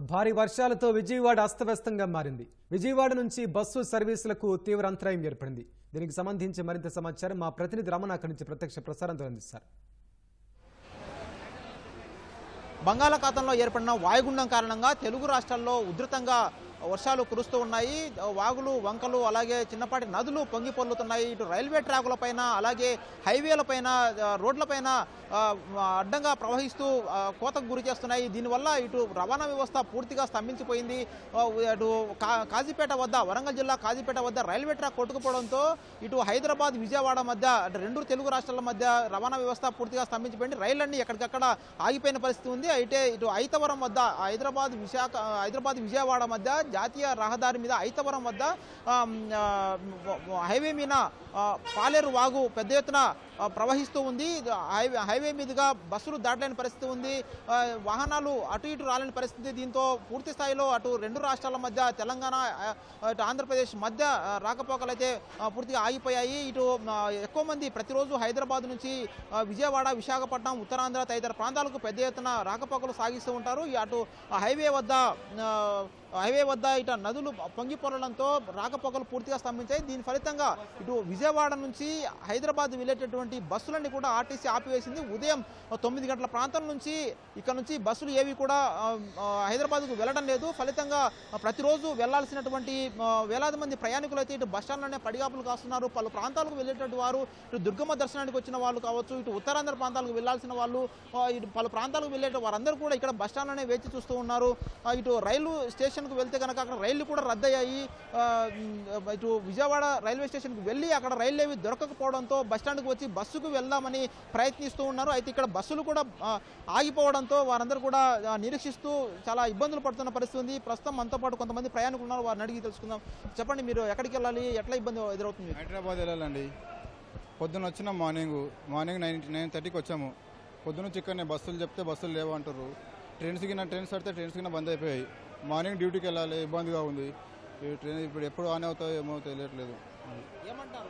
భారీ వర్షాలతో విజయవాడ అస్తవ్యస్తంగా మారింది. విజయవాడ నుంచి బస్సు సర్వీసులకు తీవ్ర అంతరాయం ఏర్పడింది. దీనికి సంబంధించి మరింత సమాచారం మా ప్రతినిధి రమణ అక్కడి నుంచి ప్రత్యక్ష ప్రసారంతో అందిస్తారు. బంగాళాఖాతంలో ఏర్పడిన వాయుగుండం కారణంగా తెలుగు రాష్ట్రాల్లో ఉధృతంగా వర్షాలు కురుస్తూ ఉన్నాయి. వాగులు వంకలు అలాగే చిన్నపాటి నదులు పొంగి పొర్లుతున్నాయి ఇటు రైల్వే ట్రాకులపైన అలాగే హైవేలపైన రోడ్లపైన అడ్డంగా ప్రవహిస్తూ కోతకు గురి చేస్తున్నాయి. దీనివల్ల ఇటు రవాణా వ్యవస్థ పూర్తిగా స్తంభించిపోయింది. ఇటు కా- కాజీపేట వద్ద వరంగల్ జిల్లా కాజీపేట వద్ద రైల్వే ట్రాక్ కొట్టుకుపోవడంతో ఇటు హైదరాబాద్ విజయవాడ మధ్య రెండు తెలుగు రాష్ట్రాల మధ్య రవాణా వ్యవస్థ పూర్తిగా స్తంభించిపోయింది. రైళ్ళన్నీ ఎక్కడికక్కడ ఆగిపోయిన పరిస్థితి ఉంది. అయితే ఇటు ఐతవరం వద్ద హైదరాబాద్ విశాఖ హైదరాబాద్ విజయవాడ మధ్య జాతీయ రహదారి మీద ఐతవరం వద్ద హైవే మీద పాలేరు వాగు పెద్ద ఎత్తున ప్రవహిస్తూ ఉంది. హైవే హైవే మీదుగా బస్సులు దాటలేని పరిస్థితి ఉంది. వాహనాలు అటు ఇటు రాలేని పరిస్థితి దీంతో పూర్తి స్థాయిలో అటు రెండు రాష్ట్రాల మధ్య తెలంగాణ ఇటు ఆంధ్రప్రదేశ్ మధ్య రాకపోకలు అయితే పూర్తిగా ఆగిపోయాయి. ఇటు ఎక్కువ మంది ప్రతిరోజు హైదరాబాద్ నుంచి విజయవాడ విశాఖపట్నం ఉత్తరాంధ్ర తదితర ప్రాంతాలకు పెద్ద ఎత్తున రాకపోకలు సాగిస్తూ ఉంటారు. ఈ అటు హైవే వద్ద హైవే వద్ద ఇట నదులు పొంగి పొరడంతో రాకపోకలు పూర్తిగా స్తంభించాయి. దీని ఫలితంగా ఇటు విజయవాడ నుంచి హైదరాబాద్ వెళ్ళేటటువంటి బస్సులన్నీ కూడా ఆర్టీసీ ఆపివేసింది. ఉదయం తొమ్మిది గంటల ప్రాంతం నుంచి ఇక్కడ నుంచి బస్సులు ఏవి కూడా హైదరాబాద్కు వెళ్ళడం లేదు. ఫలితంగా ప్రతిరోజు వెళ్ళాల్సినటువంటి వేలాది మంది ప్రయాణికులు అయితే ఇటు బస్ పడిగాపులు కాస్తున్నారు. పలు ప్రాంతాలకు వెళ్ళేటటువంటి వారు ఇటు దుర్గమ్మ దర్శనానికి వచ్చిన వాళ్ళు కావచ్చు ఇటు ఉత్తరాంధ్ర ప్రాంతాలకు వెళ్ళాల్సిన వాళ్ళు ఇటు పలు ప్రాంతాలకు వెళ్ళే వారందరూ కూడా ఇక్కడ బస్ వేచి చూస్తూ ఉన్నారు. ఇటు రైలు స్టేషన్ స్టేషన్కు వెళ్తే కనుక అక్కడ రైళ్ళు కూడా రద్దయ్యాయి. ఇటు విజయవాడ రైల్వే స్టేషన్కి వెళ్ళి అక్కడ రైళ్ళు ఏవి దొరకకపోవడంతో బస్ స్టాండ్కి వచ్చి బస్సుకు వెళ్దామని ప్రయత్నిస్తూ ఉన్నారు. అయితే ఇక్కడ బస్సులు కూడా ఆగిపోవడంతో వారందరూ కూడా నిరీక్షిస్తూ చాలా ఇబ్బందులు పడుతున్న పరిస్థితి ఉంది. ప్రస్తుతం మనతో పాటు కొంతమంది ప్రయాణికులు ఉన్నారు. వారిని అడిగి తెలుసుకుందాం. చెప్పండి మీరు ఎక్కడికి వెళ్ళాలి? ఎట్లా ఇబ్బంది ఎదురవుతుంది? హైదరాబాద్ వెళ్ళాలండి. పొద్దున్న వచ్చిన మార్నింగ్ మార్నింగ్ నైన్ నైన్ థర్టీకి వచ్చాము. పొద్దున్న నుంచి ఇక్కడనే బస్సులు చెప్తే బస్సులు లేవు అంటారు ట్రైన్స్ కింద ట్రైన్స్ పడితే ట్రైన్స్ కింద బంద్ అయిపోయాయి. మార్నింగ్ డ్యూటీకి వెళ్ళాలి ఇబ్బందిగా ఉంది. ఈ ట్రైన్ ఇప్పుడు ఎప్పుడు ఆన్ అవుతాయో ఏమో తెలియట్లేదు. ఏమంటారు?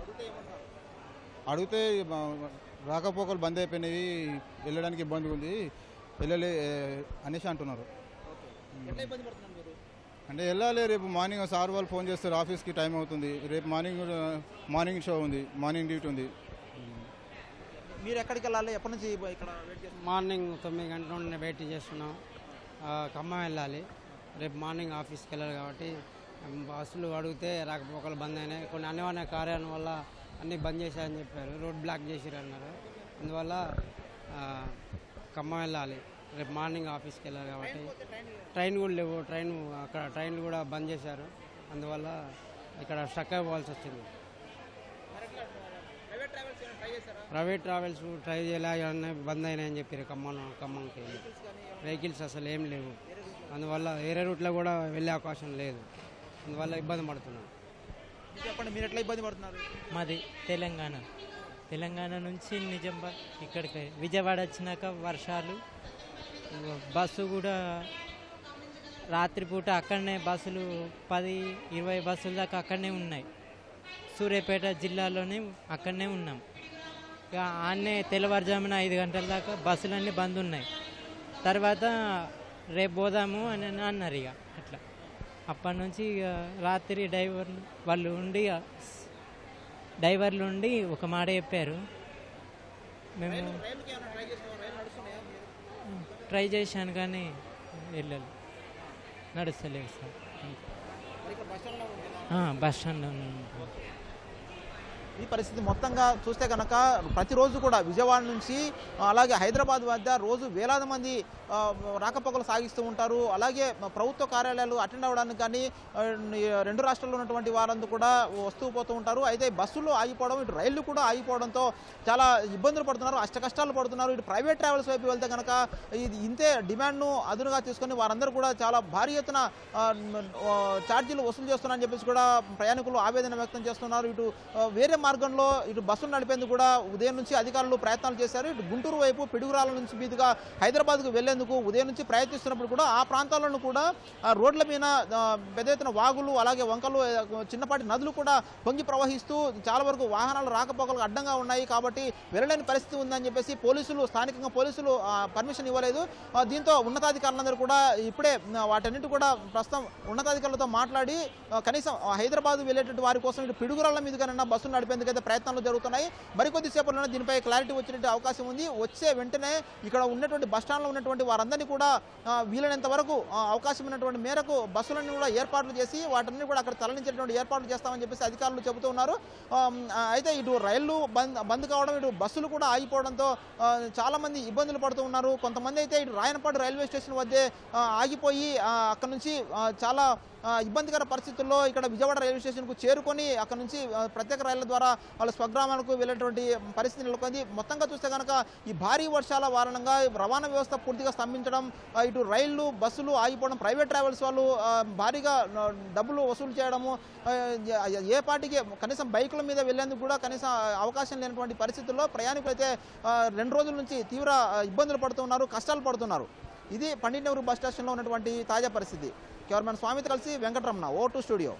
అడిగితే ఏమంటారు? అడిగితే మా- రాకపోకలు బంద్ అయిపోయినాయి వెళ్ళడానికి ఇబ్బందిగా ఉంది. వెళ్ళలే అనేసి అంటున్నారు. ఎట్లా ఇబ్బంది పడుతున్నారు మీరు? అంటే వెళ్ళాలి రేపు మార్నింగ్ సార్ వాళ్ళు ఫోన్ చేస్తారు ఆఫీస్కి టైం అవుతుంది. రేపు మార్నింగ్ మార్నింగ్ షో ఉంది మార్నింగ్ డ్యూటీ ఉంది. మీరు ఎక్కడికి వెళ్ళాలి? ఎప్పటి నుంచి ఇక్కడ వెయిట్ చేస్తున్నారు? మార్నింగ్ తొమ్మిది గంటల నుండి వెయిట్ చేస్తున్నాం. ఖమ్మం వెళ్ళాలి. రేపు మార్నింగ్ ఆఫీస్కి వెళ్ళాలి కాబట్టి బస్సులు అడిగితే రాకపోకలు బంద్ అయినాయి. కొన్ని అనివార్య కార్యాల వల్ల అన్నీ బంద్ చేశారని చెప్పారు. రోడ్ బ్లాక్ చేసిరు అన్నారు. అందువల్ల ఖమ్మం వెళ్ళాలి. రేపు మార్నింగ్ ఆఫీస్కి వెళ్ళాలి కాబట్టి ట్రైన్ కూడా లేవు. ట్రైన్ అక్కడ ట్రైన్లు కూడా బంద్ చేశారు. అందువల్ల ఇక్కడ స్టక్ అయిపోవాల్సి వచ్చింది. ప్రైవేట్ ట్రావెల్స్ ట్రై చేయలే అన్నీ బంద్ అయినాయని చెప్పారు ఖమ్మం ఖమ్మంకి వెహికల్స్ అసలు ఏం లేవు. అందువల్ల వేరే రూట్లో కూడా వెళ్ళే అవకాశం లేదు. అందువల్ల ఇబ్బంది పడుతున్నాం. మీరు చెప్పండి మీరు ఎట్లా ఇబ్బంది పడుతున్నారు? మాది తెలంగాణ. తెలంగాణ నుంచి నిజామాబాద్ ఇక్కడికి విజయవాడ వచ్చినాక వర్షాలు బస్సు కూడా రాత్రిపూట అక్కడనే బస్సులు పది ఇరవై బస్సుల దాకా అక్కడనే ఉన్నాయి. సూర్యాపేట జిల్లాలోనే అక్కడనే ఉన్నాం. ఇక ఆన్నే తెల్లవారుజామున ఐదు గంటల దాకా బస్సులన్నీ బంద్ ఉన్నాయి. తర్వాత రేపు పోదాము అని అన్నారు ఇక అట్లా. అప్పటి నుంచి ఇక రాత్రి డ్రైవర్ వాళ్ళు ఉండి డ్రైవర్లు ఉండి ఒక మాట చెప్పారు. మేము ట్రై చేశాను కానీ వెళ్ళాలి నడుస్తలేదు సార్. బస్ స్టాండ్లో ఉంది ఆ, బస్ స్టాండ్ ఉంది. ఈ పరిస్థితి మొత్తంగా చూస్తే కనుక ప్రతిరోజు కూడా విజయవాడ నుంచి అలాగే హైదరాబాద్ వద్ద రోజు వేలాది మంది రాకపోకలు సాగిస్తూ ఉంటారు. అలాగే ప్రభుత్వ కార్యాలయాలు అటెండ్ అవ్వడానికి కానీ రెండు రాష్ట్రాల్లో ఉన్నటువంటి వారందరూ కూడా వస్తూ పోతూ ఉంటారు. అయితే బస్సులు ఆగిపోవడం ఇటు రైళ్ళు కూడా ఆగిపోవడంతో చాలా ఇబ్బందులు పడుతున్నారు అష్ట కష్టాలు పడుతున్నారు. ఇటు ప్రైవేట్ ట్రావెల్స్ వైపు వెళ్తే కనుక ఇది ఇంతే డిమాండ్ను అదునుగా తీసుకొని వారందరూ కూడా చాలా భారీ ఎత్తున ఛార్జీలు వసూలు చేస్తున్నారని చెప్పేసి కూడా ప్రయాణికులు ఆవేదన వ్యక్తం చేస్తున్నారు. ఇటు వేరే మార్గంలో ఇటు బస్సులు నడిపేందుకు కూడా ఉదయం నుంచి అధికారులు ప్రయత్నాలు చేశారు. ఇటు గుంటూరు వైపు పిడుగురాల నుంచి మీదుగా హైదరాబాద్కు వెళ్ళేందుకు ఉదయం నుంచి ప్రయత్నిస్తున్నప్పుడు కూడా ఆ ప్రాంతాలను కూడా రోడ్ల మీద పెద్ద ఎత్తున వాగులు అలాగే వంకలు చిన్నపాటి నదులు కూడా పొంగి ప్రవహిస్తూ చాలా వరకు వాహనాలు రాకపోకలకు అడ్డంగా ఉన్నాయి కాబట్టి వెళ్ళలేని పరిస్థితి ఉందని చెప్పేసి పోలీసులు స్థానికంగా పోలీసులు పర్మిషన్ ఇవ్వలేదు. దీంతో ఉన్నతాధికారులందరూ కూడా ఇప్పుడే వాటన్నిటి కూడా ప్రస్తుతం ఉన్నతాధికారులతో మాట్లాడి కనీసం హైదరాబాద్ వెళ్ళేటువంటి వారి కోసం ఇటు పిడుగురాళ్ళ మీదుగానైనా బస్సులు నడిపేందుకైతే ప్రయత్నాలు జరుగుతున్నాయి. మరికొద్దిసేపట్లోనే దీనిపై క్లారిటీ వచ్చేటువంటి అవకాశం ఉంది. వచ్చే వెంటనే ఇక్కడ ఉన్నటువంటి బస్ స్టాండ్లో ఉన్నటువంటి వారందరినీ కూడా వీలైనంత వరకు అవకాశం ఉన్నటువంటి మేరకు బస్సులన్నీ కూడా ఏర్పాట్లు చేసి వాటిని కూడా అక్కడ తరలించేటువంటి ఏర్పాట్లు చేస్తామని చెప్పేసి అధికారులు చెబుతూ ఉన్నారు. అయితే ఇటు రైళ్ళు బంద్ బంద్ కావడం ఇటు బస్సులు కూడా ఆగిపోవడంతో చాలామంది ఇబ్బందులు పడుతూ ఉన్నారు. కొంతమంది అయితే ఇటు రాయనపాడు రైల్వే స్టేషన్ వద్దే ఆగిపోయి అక్కడ నుంచి చాలా ఇబ్బందికర పరిస్థితుల్లో ఇక్కడ విజయవాడ రైల్వే స్టేషన్కు చేరుకొని అక్కడ నుంచి ప్రత్యేక రైళ్ళ ద్వారా వాళ్ళ స్వగ్రామాలకు వెళ్ళేటువంటి పరిస్థితి నెలకొంది. మొత్తంగా చూస్తే కనుక ఈ భారీ వర్షాల కారణంగా రవాణా వ్యవస్థ పూర్తిగా స్తంభించడం ఇటు రైళ్ళు బస్సులు ఆగిపోవడం ప్రైవేట్ ట్రావెల్స్ వాళ్ళు భారీగా డబ్బులు వసూలు చేయడము ఏ- పార్టీకి పాటికి కనీసం బైకుల మీద వెళ్ళేందుకు కూడా కనీసం అవకాశం లేనటువంటి పరిస్థితుల్లో ప్రయాణికులు అయితే రెండు రోజుల నుంచి తీవ్ర ఇబ్బందులు పడుతున్నారు కష్టాలు పడుతున్నారు. ఇది పండిట్ నెహ్రూ బస్ స్టేషన్లో ఉన్నటువంటి తాజా పరిస్థితి. కెమెరామెన్ స్వామితో కలిసి వెంకటరమణ ఓ టు స్టూడియో.